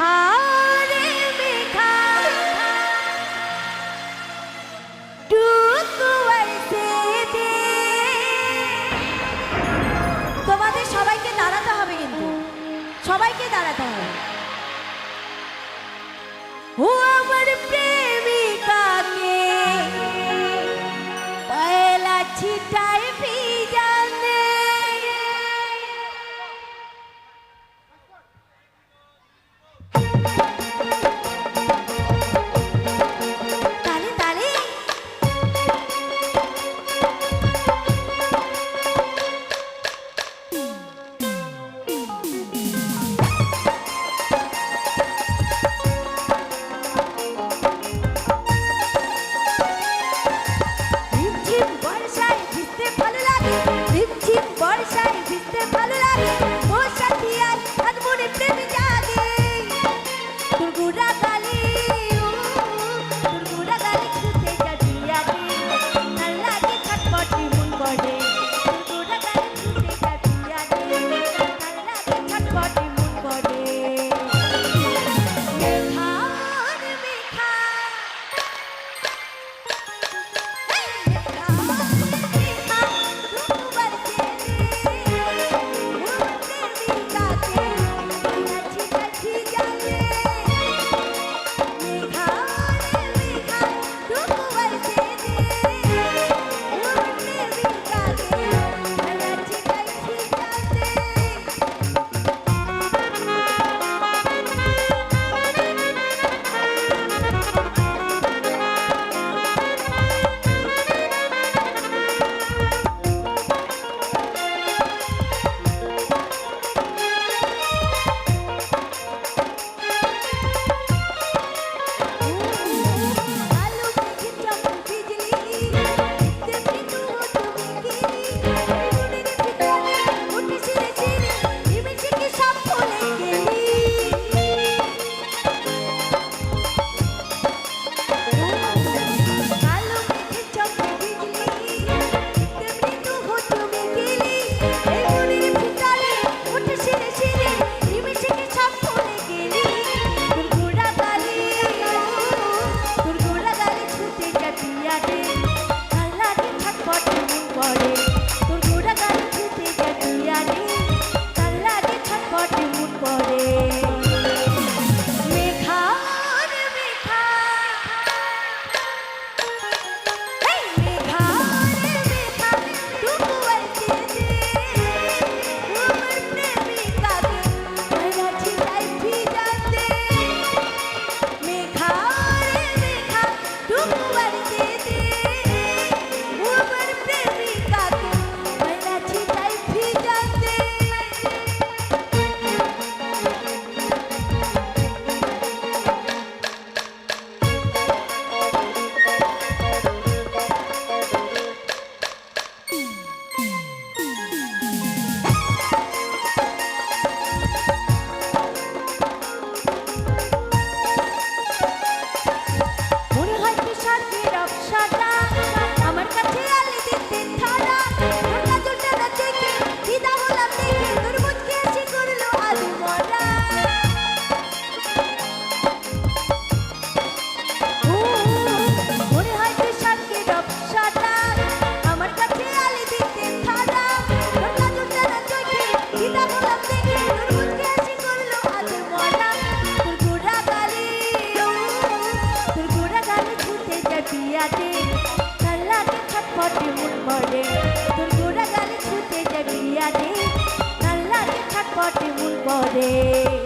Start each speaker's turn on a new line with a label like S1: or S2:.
S1: ধারে মেঘা তোমাদের সবাইকে দাঁড়াতে হবে কিন্তু। সবাইকে দাঁড়াতে হবে। Body.